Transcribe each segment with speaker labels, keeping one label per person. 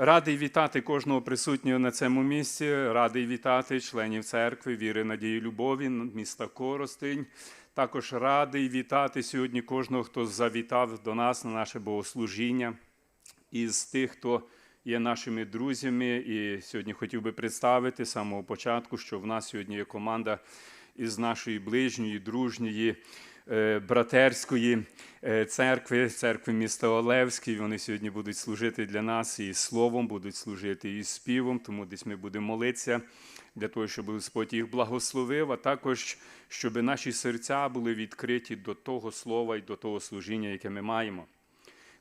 Speaker 1: Радий вітати кожного присутнього на цьому місці. Радий вітати членів церкви, віри, надії, любові, міста Коростень. Також радий вітати сьогодні кожного, хто завітав до нас на наше богослужіння. Із тих, хто є нашими друзями, і сьогодні хотів би представити з самого початку, що в нас сьогодні є команда із нашої ближньої, дружньої, братерської е, церкви, церкви міста Олевський. Вони сьогодні будуть служити для нас і словом, будуть служити і співом, тому десь ми будемо молитися для того, щоб Господь їх благословив, а також щоб наші серця були відкриті до того слова і до того служіння, яке ми маємо.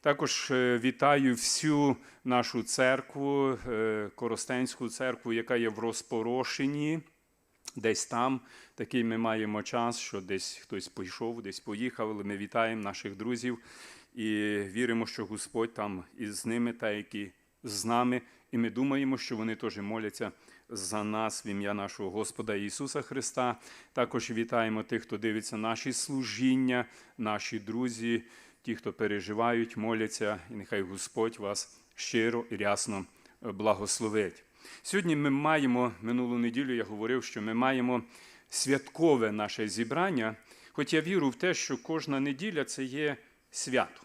Speaker 1: Також е, вітаю всю нашу церкву, е, Коростенську церкву, яка є в розпорошенні. Десь там такий ми маємо час, що десь хтось пішов, десь поїхав, але ми вітаємо наших друзів і віримо, що Господь там із ними, та які з нами. І ми думаємо, що вони теж моляться за нас в ім'я нашого Господа Ісуса Христа. Також вітаємо тих, хто дивиться наші служіння, наші друзі, ті, хто переживають, моляться, і нехай Господь вас щиро і рясно благословить. Сьогодні ми маємо минулу неділю, я говорив, що ми маємо святкове наше зібрання, хоч я вірю в те, що кожна неділя це є свято.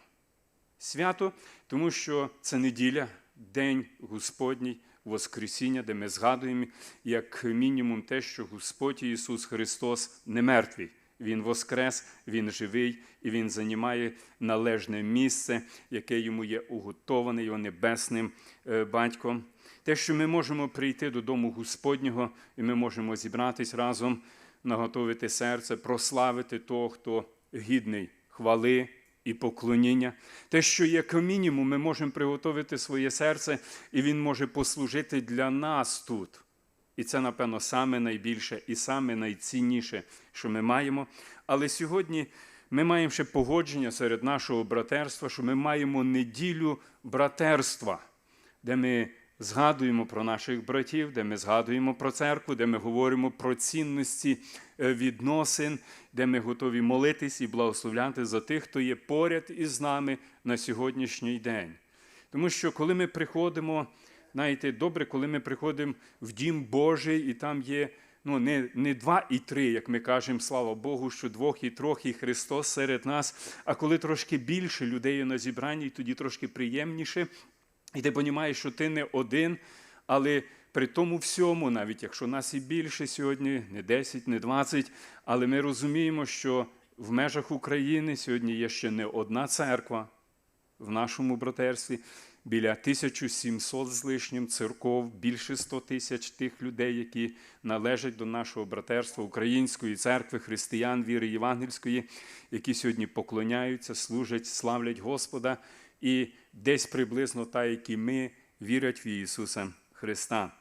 Speaker 1: Свято, тому що це неділя, День Господній, Воскресіння, де ми згадуємо як мінімум те, що Господь Ісус Христос не мертвий. Він воскрес, Він живий і Він займає належне місце, яке йому є уготоване його небесним е, батьком. Те, що ми можемо прийти додому Господнього, і ми можемо зібратись разом, наготовити серце, прославити того, хто гідний хвали і поклоніння. Те, що як мінімум, ми можемо приготовити своє серце, і Він може послужити для нас тут. І це, напевно, саме найбільше і саме найцінніше, що ми маємо. Але сьогодні ми маємо ще погодження серед нашого братерства, що ми маємо неділю братерства, де ми згадуємо про наших братів, де ми згадуємо про церкву, де ми говоримо про цінності е, відносин, де ми готові молитись і благословляти за тих, хто є поряд із нами на сьогоднішній день. Тому що коли ми приходимо, знаєте, добре, коли ми приходимо в дім Божий, і там є ну, не, не два і три, як ми кажемо, слава Богу, що двох і трьох, і Христос серед нас, а коли трошки більше людей на зібранні, тоді трошки приємніше. І ти розумієш, що ти не один, але при тому всьому, навіть якщо нас і більше сьогодні, не 10, не 20, але ми розуміємо, що в межах України сьогодні є ще не одна церква в нашому братерстві, біля 1700 з лишнім церков, більше 100 тисяч тих людей, які належать до нашого братерства Української церкви, християн, віри євангельської, які сьогодні поклоняються, служать, славлять Господа. І десь приблизно та, які ми вірять в Ісуса Христа.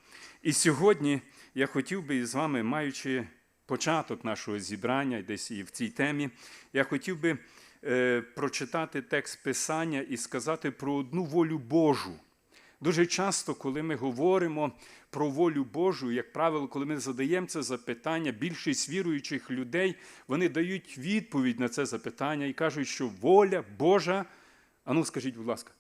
Speaker 1: І сьогодні я хотів би з вами, маючи початок нашого зібрання, десь і в цій темі, я хотів би е, прочитати текст Писання і сказати про одну волю Божу. Дуже часто, коли ми говоримо про волю Божу, як правило, коли ми задаємо це запитання, більшість віруючих людей вони дають відповідь на це запитання і кажуть, що воля Божа, а ну скажіть, будь ласка,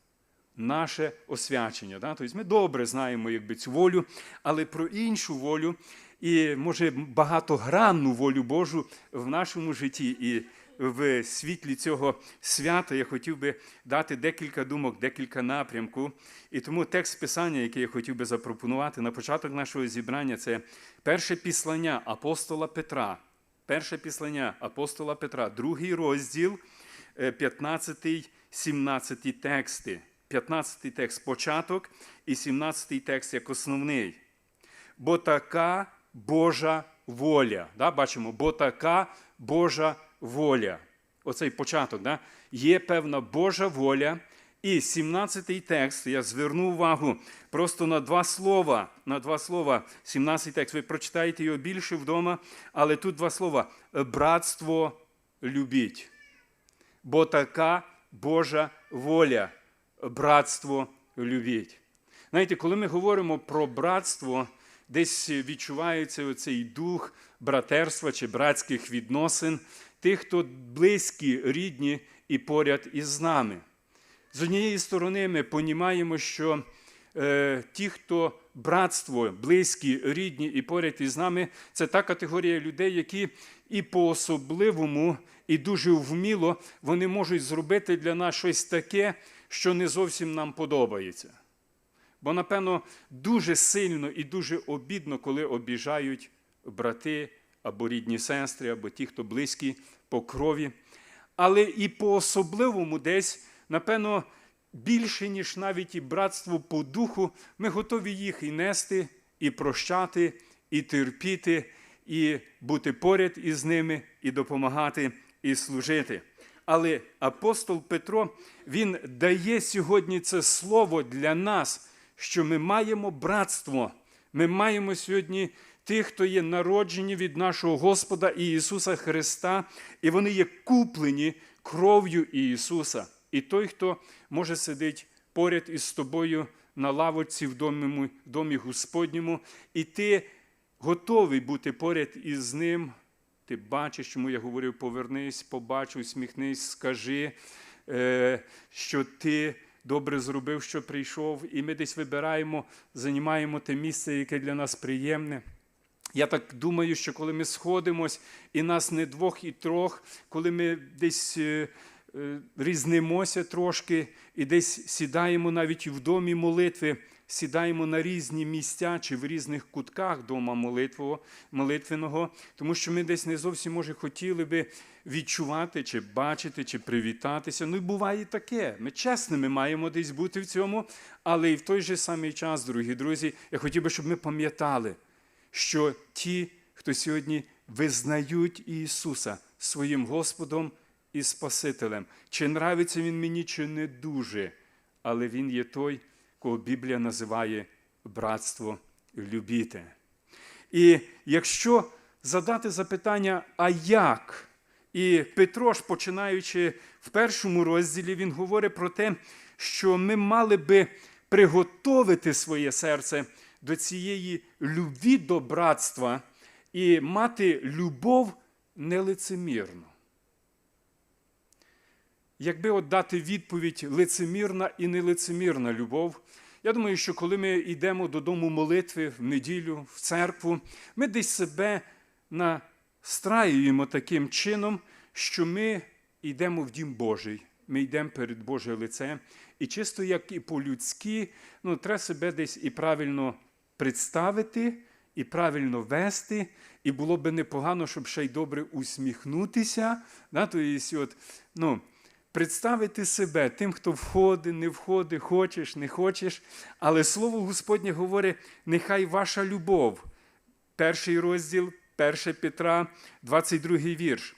Speaker 1: наше освячення. Да? Тобто ми добре знаємо якби, цю волю, але про іншу волю і, може, багатогранну волю Божу в нашому житті. І в світлі цього свята я хотів би дати декілька думок, декілька напрямків. І тому текст писання, який я хотів би запропонувати на початок нашого зібрання, це перше післання апостола Петра. Перше післання апостола Петра, другий розділ, 15, 17 тексти. 15 текст початок і 17 текст як основний. Бо така Божа воля. Да? Бачимо, бо така Божа воля. Оцей початок. Да? Є певна Божа воля. І 17-й текст, я зверну увагу просто на два слова. На два слова, 17-й текст. Ви прочитаєте його більше вдома, але тут два слова: братство любіть. Бо така Божа воля братство любіть. Знаєте, коли ми говоримо про братство, десь відчувається оцей дух братерства чи братських відносин, тих, хто близькі, рідні і поряд із нами. З однієї сторони, ми понімаємо, що е, ті, хто братство, близькі, рідні і поряд із нами, це та категорія людей, які і по-особливому, і дуже вміло вони можуть зробити для нас щось таке, що не зовсім нам подобається. Бо, напевно, дуже сильно і дуже обідно, коли обіжають брати або рідні сестри, або ті, хто близькі по крові. Але і по-особливому десь, напевно, більше, ніж навіть і братство по духу, ми готові їх і нести, і прощати, і терпіти, і бути поряд із ними, і допомагати, і служити. Але апостол Петро він дає сьогодні це слово для нас, що ми маємо братство. Ми маємо сьогодні тих, хто є народжені від нашого Господа і Ісуса Христа, і вони є куплені кров'ю Ісуса. І той, хто може сидить поряд із тобою на лавочці в домі, в домі Господньому, і ти готовий бути поряд із ним. Ти бачиш, чому я говорив, повернись, побач, усміхнись, скажи, е, що ти добре зробив, що прийшов, і ми десь вибираємо, займаємо те місце, яке для нас приємне. Я так думаю, що коли ми сходимось, і нас не двох і трьох, коли ми десь е, е, різнимося трошки і десь сідаємо навіть в домі молитви, сідаємо на різні місця чи в різних кутках дома молитвеного, тому що ми десь не зовсім може хотіли би відчувати, чи бачити, чи привітатися. Ну і буває таке. Ми чесними маємо десь бути в цьому, але і в той же самий час, дорогі друзі, я хотів би, щоб ми пам'ятали, що ті, хто сьогодні визнають Ісуса своїм Господом і Спасителем, чи нравиться Він мені, чи не дуже, але Він є той, кого Біблія називає братство любіте. І якщо задати запитання, а як? І Петро ж, починаючи в першому розділі, він говорить про те, що ми мали би приготовити своє серце до цієї любві до братства і мати любов нелицемірну. Якби от дати відповідь лицемірна і нелицемірна любов, я думаю, що коли ми йдемо додому молитви в неділю, в церкву, ми десь себе настраюємо таким чином, що ми йдемо в дім Божий, ми йдемо перед Боже лице, і чисто як і по-людськи, ну, треба себе десь і правильно представити, і правильно вести, і було би непогано, щоб ще й добре усміхнутися. Да? Тобто, от, ну, представити себе тим, хто входить, не входить, хочеш, не хочеш. Але Слово Господнє говорить, нехай ваша любов. Перший розділ, 1 Петра, 22 вірш.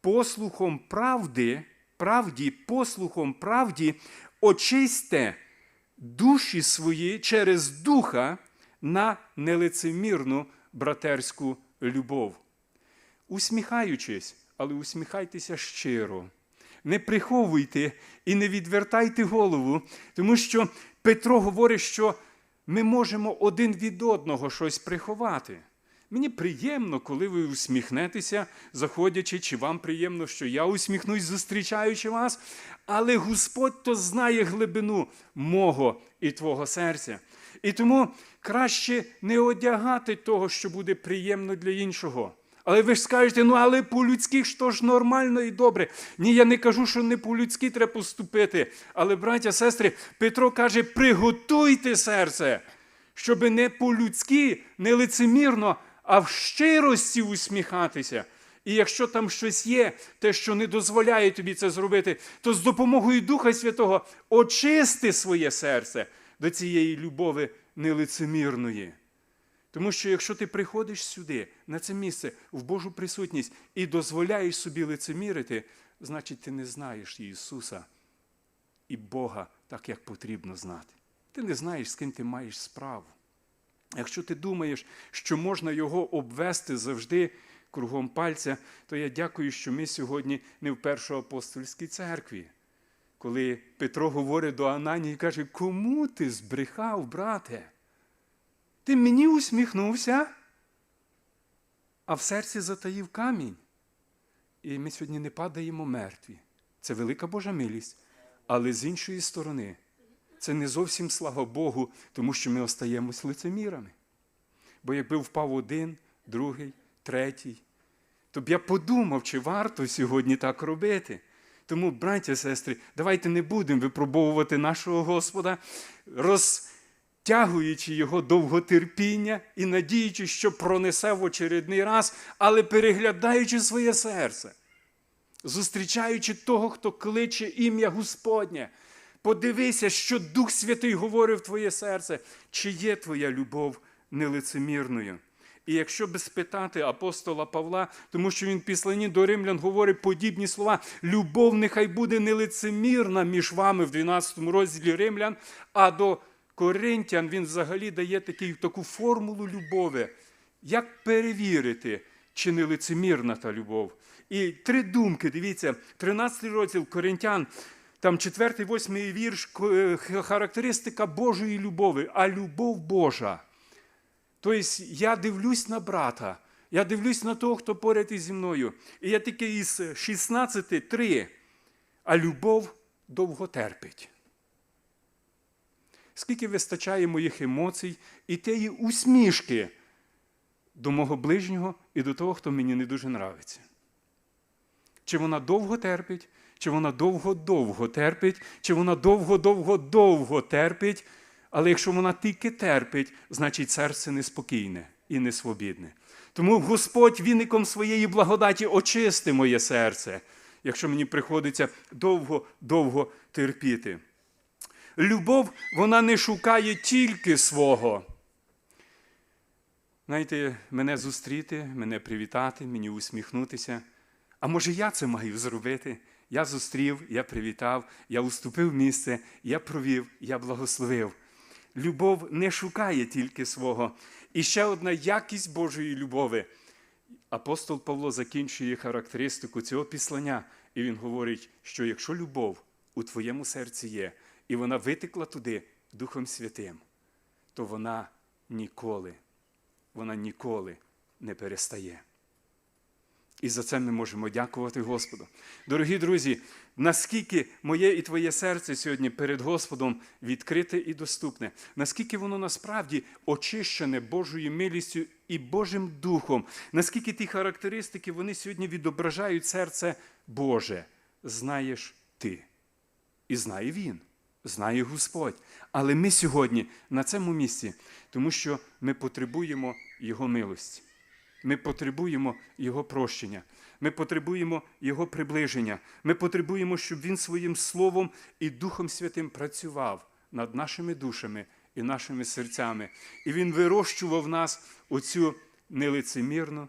Speaker 1: Послухом правди, правді, послухом правді, очисьте душі свої через духа на нелицемірну братерську любов. Усміхаючись, але усміхайтеся щиро. Не приховуйте і не відвертайте голову, тому що Петро говорить, що ми можемо один від одного щось приховати. Мені приємно, коли ви усміхнетеся, заходячи, чи вам приємно, що я усміхнусь, зустрічаючи вас, але Господь то знає глибину мого і твого серця. І тому краще не одягати того, що буде приємно для іншого. Але ви ж скажете, ну але по-людськи що ж нормально і добре. Ні, я не кажу, що не по-людськи треба поступити. Але, браття, сестри, Петро каже, приготуйте серце, щоб не по-людськи, не лицемірно, а в щирості усміхатися. І якщо там щось є, те, що не дозволяє тобі це зробити, то з допомогою Духа Святого очисти своє серце до цієї любові нелицемірної. Тому що якщо ти приходиш сюди, на це місце, в Божу присутність і дозволяєш собі лицемірити, значить ти не знаєш Ісуса і Бога так, як потрібно знати. Ти не знаєш, з ким ти маєш справу. Якщо ти думаєш, що можна його обвести завжди кругом пальця, то я дякую, що ми сьогодні не в першоапостольській церкві. Коли Петро говорить до Ананії і каже, кому ти збрехав, брате? Ти мені усміхнувся, а в серці затаїв камінь. І ми сьогодні не падаємо мертві. Це велика Божа милість. Але з іншої сторони, це не зовсім слава Богу, тому що ми остаємось лицемірами. Бо якби впав один, другий, третій, то б я подумав, чи варто сьогодні так робити. Тому, браття, сестри, давайте не будемо випробовувати нашого Господа, розтягуючи його довготерпіння і надіючи, що пронесе в очередний раз, але переглядаючи своє серце, зустрічаючи того, хто кличе ім'я Господнє. Подивися, що Дух Святий говорив в твоє серце, чи є твоя любов нелицемірною. І якщо би спитати апостола Павла, тому що він в післанні до римлян говорить подібні слова: любов нехай буде нелицемірна між вами в 12 розділі римлян, а до коринтян він взагалі дає такий, таку формулу любові. Як перевірити, чи не лицемірна та любов? І три думки, дивіться, 13 розділ Коринтян, там 4, 8 вірш, е, характеристика Божої любові, а любов Божа. Тобто я дивлюсь на брата, я дивлюсь на того, хто поряд із зі мною. І я тільки із 16, 3, а любов довго терпить. Скільки вистачає моїх емоцій і тієї усмішки до мого ближнього і до того, хто мені не дуже нравиться. Чи вона довго терпить, чи вона довго-довго терпить, чи вона довго-довго-довго терпить, але якщо вона тільки терпить, значить серце неспокійне і несвобідне. Тому Господь віником своєї благодаті очисти моє серце, якщо мені приходиться довго-довго терпіти. Любов, вона не шукає тільки свого. Знаєте, мене зустріти, мене привітати, мені усміхнутися. А може я це маю зробити? Я зустрів, я привітав, я уступив місце, я провів, я благословив. Любов не шукає тільки свого. І ще одна якість Божої любові. Апостол Павло закінчує характеристику цього післання, і він говорить, що якщо любов у твоєму серці є, і вона витекла туди Духом Святим, то вона ніколи, вона ніколи не перестає. І за це ми можемо дякувати Господу. Дорогі друзі, наскільки моє і твоє серце сьогодні перед Господом відкрите і доступне, наскільки воно насправді очищене Божою милістю і Божим Духом, наскільки ті характеристики вони сьогодні відображають серце Боже, знаєш ти. І знає Він, знає Господь. Але ми сьогодні на цьому місці, тому що ми потребуємо Його милості. Ми потребуємо Його прощення, ми потребуємо Його приближення, ми потребуємо, щоб Він своїм Словом і Духом Святим працював над нашими душами і нашими серцями. І Він вирощував в нас оцю нелицемірну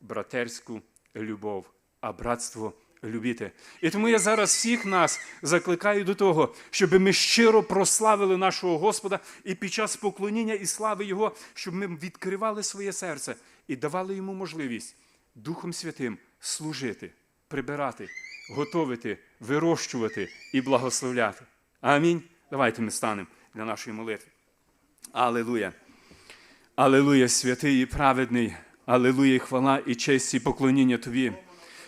Speaker 1: братерську любов, а братство любіти. І тому я зараз всіх нас закликаю до того, щоб ми щиро прославили нашого Господа і під час поклоніння і слави Його, щоб ми відкривали своє серце і давали йому можливість Духом Святим служити, прибирати, готовити, вирощувати і благословляти. Амінь. Давайте ми станемо для нашої молитви. Аллилуйя. Аллилуйя, святий і праведний. Аллилуйя, хвала і честь і поклоніння Тобі.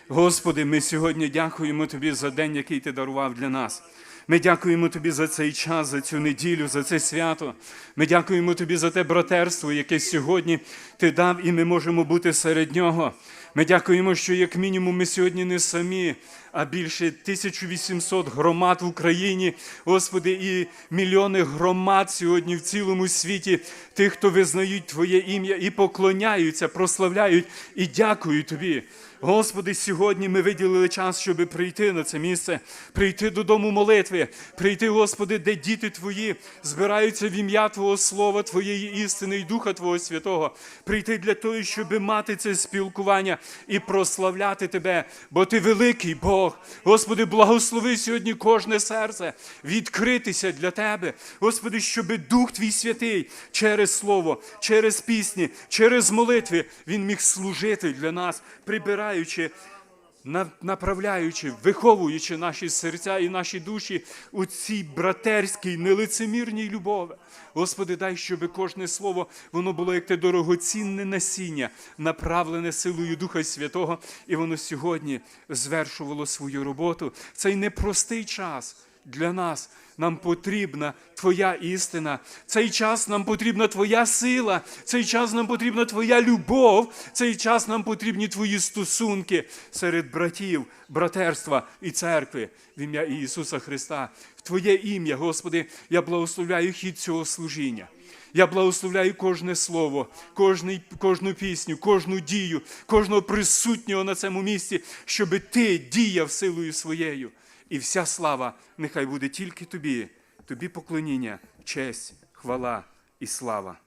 Speaker 1: Господи, ми сьогодні дякуємо Тобі за день, який Ти дарував для нас. Ми дякуємо Тобі за цей час, за цю неділю, за це свято. Ми дякуємо Тобі за те братерство, яке сьогодні Ти дав, і ми можемо бути серед нього. Ми дякуємо, що як мінімум ми сьогодні не самі, а більше 1800 громад в Україні, Господи, і мільйони громад сьогодні в цілому світі, тих, хто визнають Твоє ім'я і поклоняються, прославляють і дякують Тобі. Господи, сьогодні ми виділили час, щоб прийти на це місце, прийти додому молитви, прийти, Господи, де діти Твої збираються в ім'я Твого Слова, Твоєї істини і Духа Твого Святого, прийти для того, щоб мати це спілкування і прославляти Тебе, бо Ти великий Бог. Господи, благослови сьогодні кожне серце, відкритися для Тебе. Господи, щоб Дух Твій святий через Слово, через пісні, через молитви Він міг служити для нас, прибираючи, направляючи, виховуючи наші серця і наші душі у цій братерській, нелицемірній любові. Господи, дай, щоб кожне слово воно було як те дорогоцінне насіння, направлене силою Духа Святого, і воно сьогодні звершувало свою роботу. Цей непростий час. Для нас. Нам потрібна Твоя істина. Цей час нам потрібна Твоя сила, цей час нам потрібна Твоя любов, цей час нам потрібні Твої стосунки серед братів, братерства і церкви в ім'я Ісуса Христа. В Твоє ім'я, Господи, я благословляю хід цього служіння. Я благословляю кожне слово, кожний, кожну пісню, кожну дію, кожного присутнього на цьому місці, щоб ти діяв силою своєю. І вся слава нехай буде тільки тобі, тобі поклоніння, честь, хвала і слава.